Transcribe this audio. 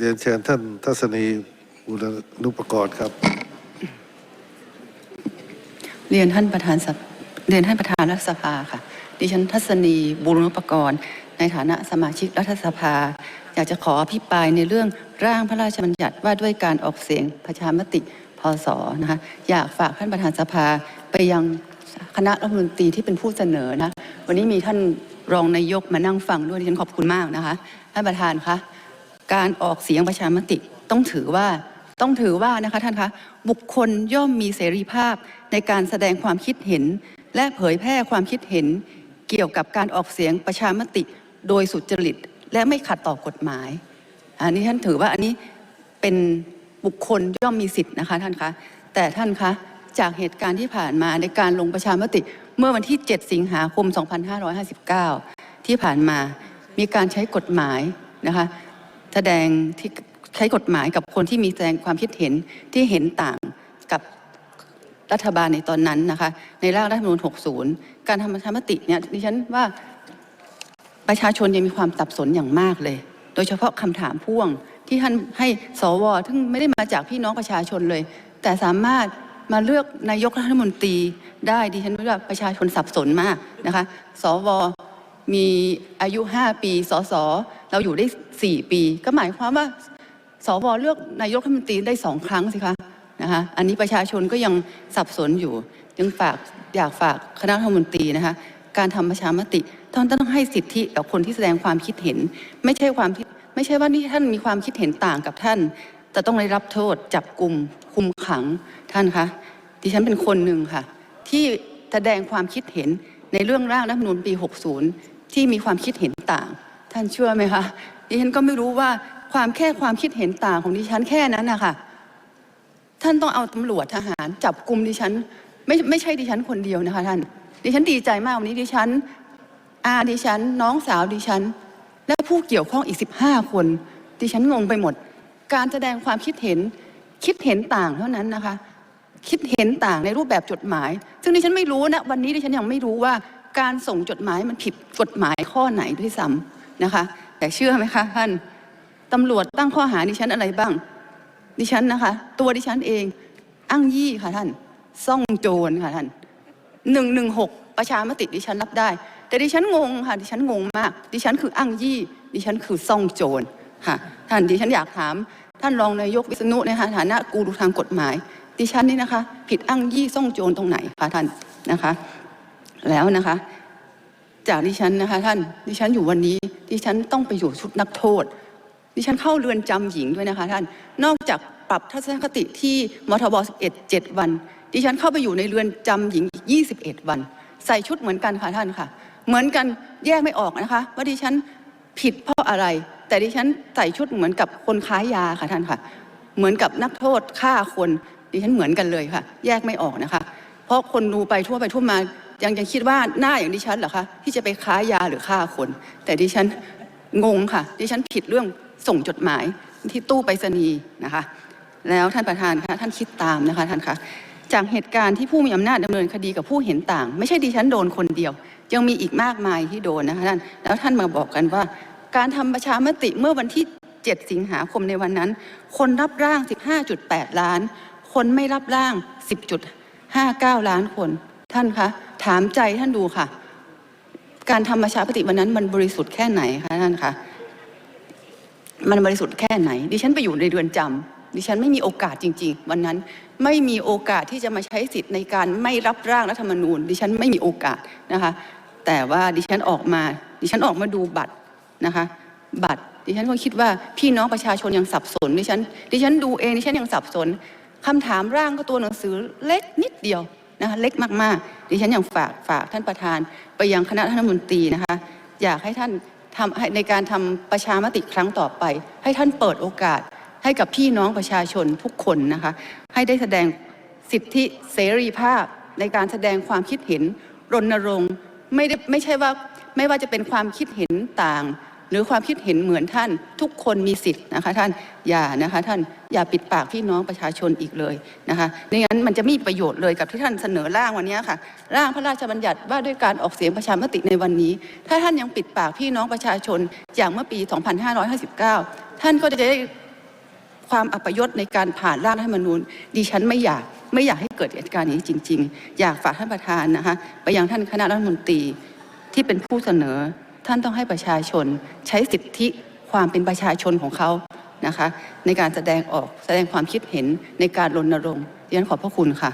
เรียนเชิญท่านทัศนีอุรนุปกรณ์ครับ เรียนท่านประธานสภเรียนท่านประธานรัฐสภาค่ะ ดิฉันทัศนีบุรณุปกรณ์ ในฐานะสมาชิกรัฐสภา อยากจะขออภิปรายในเรื่องร่างพระราชบัญญัติว่าด้วยการออกเสียงประชามติพศนะคะอยากฝากท่านประธานสภาไปยังคณะรัฐมนตรีที่เป็นผู้เสนอนะ วันนี้มีท่านรองนายกมานั่งฟังด้วยดิฉันขอบคุณมากนะคะท่านประธานคะ การออกเสียงประชามติต้องถือว่าต้องถือว่านะคะท่านคะบุคคลย่อมมีเสรีภาพในการแสดงความคิดเห็น และเผยแพร่ความคิดเห็น เกี่ยวกับการออกเสียงประชามติ โดยสุจริต และไม่ขัดต่อกฎหมาย อันนี้ท่านถือว่าอันนี้เป็นบุคคลย่อมมีสิทธิ์นะคะท่านคะแต่ท่านคะจากเหตุการณ์ที่ผ่านมาในการลงประชามติ เมื่อวันที่ 7 สิงหาคม 2559 ที่ผ่านมามีการใช้กฎหมายนะคะ แสดงที่ใช้กฎหมายกับคนที่มีแสดงความคิดเห็นที่เห็นต่างกับรัฐบาลในตอนนั้นนะคะ ในร่างรัฐธรรมนูญ 60 การทำประชามติเนี่ยดิฉันว่าประชาชนยังมีความสับสนอย่างมากเลย โดยเฉพาะคำถามพ่วงที่ท่านให้สวซึ่งไม่ได้มาจากพี่น้องประชาชนเลย แต่สามารถมาเลือกนายกรัฐมนตรีได้ดิฉันว่าประชาชนสับสนมากนะคะ สวมีอายุ 5 ปี สส เราอยู่ได้ 4 ปี ก็หมายความว่าสวเลือกนายกรัฐมนตรีได้สองครั้งสิคะนะคะอันนี้ประชาชนก็ยังสับสนอยู่ ยังฝากอยากฝากคณะรัฐมนตรีนะคะการทำประชามติท่านต้องให้สิทธิกับคนที่แสดงความคิดเห็น ไม่ใช่ความไม่ใช่ว่านี่ท่านมีความคิดเห็นต่างกับท่าน แต่ต้องได้รับโทษจับกลุ่มคุมขังท่านคะดิฉันเป็นคนหนึ่งค่ะ ที่แสดงความคิดเห็นในเรื่องร่างรัฐมนูญปี 60 ที่มีความคิดเห็นต่าง ท่านเชื่อไหมคะดิฉันก็ไม่รู้ว่าความแค่ความคิดเห็นต่างของดิฉันแค่นั้นนะคะท่านต้องเอาตำรวจทหารจับกลุ่มดิฉัน ไม่ไม่ใช่ดิฉันคนเดียวนะคะท่าน ดิฉันดีใจมากวันนี้ดิฉันอาดิฉัน น้องสาวดิฉัน และผู้เกี่ยวข้องอีก 15 คน ดิฉันงงไปหมด การแสดงความคิดเห็นคิดเห็นต่างเท่านั้นนะคะ คิดเห็นต่างในรูปแบบจดหมาย ซึ่งดิฉันไม่รู้นะวันนี้ดิฉันยังไม่รู้ว่าการส่งจดหมายมันผิดกฎหมายข้อไหนด้วยซ้ำ นะคะแต่เชื่อไหมคะท่านตำรวจตั้งข้อหาดิฉันอะไรบ้าง ดิฉันนะคะ ตัวดิฉันเองอ้างยี่ค่ะท่าน ซ่องโจรค่ะท่านหนึ่งหนึ่งหกประชามติดิฉันรับได้ แต่ดิฉันงงค่ะ ดิฉันงงมาก ดิฉันคืออ้างยี่ ดิฉันคือซ่องโจรค่ะ ท่านดิฉันอยากถาม ท่านรองนายกวิษณุในฐานะกูรูทางกฎหมาย ดิฉันนี่นะคะ ผิดอ้างยี่ซ่องโจรตรงไหนคะท่านนะคะ แล้วนะคะ จากดิฉันนะคะท่านดิฉันอยู่วันนี้ ดิฉันต้องไปอยู่ชุดนักโทษ ดิฉันเข้าเรือนจำหญิงด้วยนะคะท่านนอกจากปรับทัศนคติที่มทบ11 7 วัน ดิฉันเข้าไปอยู่ในเรือนจำหญิงอีก21 วัน ใส่ชุดเหมือนกันค่ะท่านค่ะ เหมือนกันแยกไม่ออกนะคะ ว่าดิฉันผิดเพราะอะไร แต่ดิฉันใส่ชุดเหมือนกับคนค้ายาค่ะท่านค่ะ เหมือนกับนักโทษฆ่าคนดิฉันเหมือนกันเลยค่ะ แยกไม่ออกนะคะ เพราะคนดูไปทั่วไปทั่วมา ยังยังคิดว่าหน้าอย่างดิฉันเหรอคะที่จะไปค้ายาหรือฆ่าคน แต่ดิฉันงงค่ะ ดิฉันผิดเรื่องส่งจดหมายที่ตู้ไปรษณีย์นะคะ แล้วท่านประธานคะท่านคิดตามนะคะท่านคะจากเหตุการณ์ที่ผู้มีอำนาจดำเนินคดีกับผู้เห็นต่าง ไม่ใช่ดิฉันโดนคนเดียว ยังมีอีกมากมายที่โดนนะคะท่านแล้วท่านมาบอกกันว่า การทำประชามติเมื่อวันที่ 7 สิงหาคมในวันนั้น คนรับร่าง 15.8 ล้าน คนไม่รับร่าง 10.59 ล้านคน ท่านคะ ถามใจท่านดูค่ะ การทำประชามติวันนั้นมันบริสุทธิ์แค่ไหนคะท่านคะมันบริสุทธิ์แค่ไหน ดิฉันไปอยู่ในเรือนจำดิฉันไม่มีโอกาสจริง ๆ วันนั้นไม่มีโอกาสที่จะมาใช้สิทธิ์ในการไม่รับร่างรัฐธรรมนูญ ดิฉันไม่มีโอกาสนะคะ แต่ว่าดิฉันออกมา ดิฉันออกมาดูบัตรนะคะ บัตรดิฉันก็คิดว่าพี่น้องประชาชนยังสับสนดิฉันดิฉันดูเองดิฉันยังสับสนคำถามร่างก็ตัวหนังสือเล็กนิดเดียว นะคะเล็กมากๆดิฉันยังฝากฝากท่านประธาน ไปยังคณะรัฐมนตรีนะคะ อยากให้ท่านทำให้ในการทำประชามติครั้งต่อไป ให้ท่านเปิดโอกาสให้กับพี่น้องประชาชนทุกคนนะคะ ให้ได้แสดงสิทธิเสรีภาพในการแสดงความคิดเห็นรณรงค์ไม่ได้ไม่ใช่ว่าไม่ว่าจะเป็นความคิดเห็นต่าง หรือความคิดเห็นเหมือนท่าน ทุกคนมีสิทธิ์นะคะท่านอย่านะคะท่านอย่าปิดปากพี่น้องประชาชนอีกเลยนะคะไม่งั้นมันจะไมมีประโยชน์เลยกับที่ท่านเสนอร่างวันนี้ค่ะ ร่างพระราชบัญญัติว่าด้วยการออกเสียงประชามติในวันนี้ ถ้าท่านยังปิดปากพี่น้องประชาชนอย่างเมื่อปี 2559 ท่านก็จะได้ความอัปยศในการผ่านร่างรัฐธรรมนูญดิฉันไม่อยากไม่อยากให้เกิดเหตุการณ์อย่างนี้จริง ๆ อยากฝากท่านประธานนะคะไปยังท่านคณะรัฐมนตรีที่เป็นผู้เสนอ ท่านต้องให้ประชาชนใช้สิทธิความเป็นประชาชนของเขานะคะ ในการแสดงออกแสดงความคิดเห็นในการรณรงค์ดิฉันขอบพระคุณค่ะ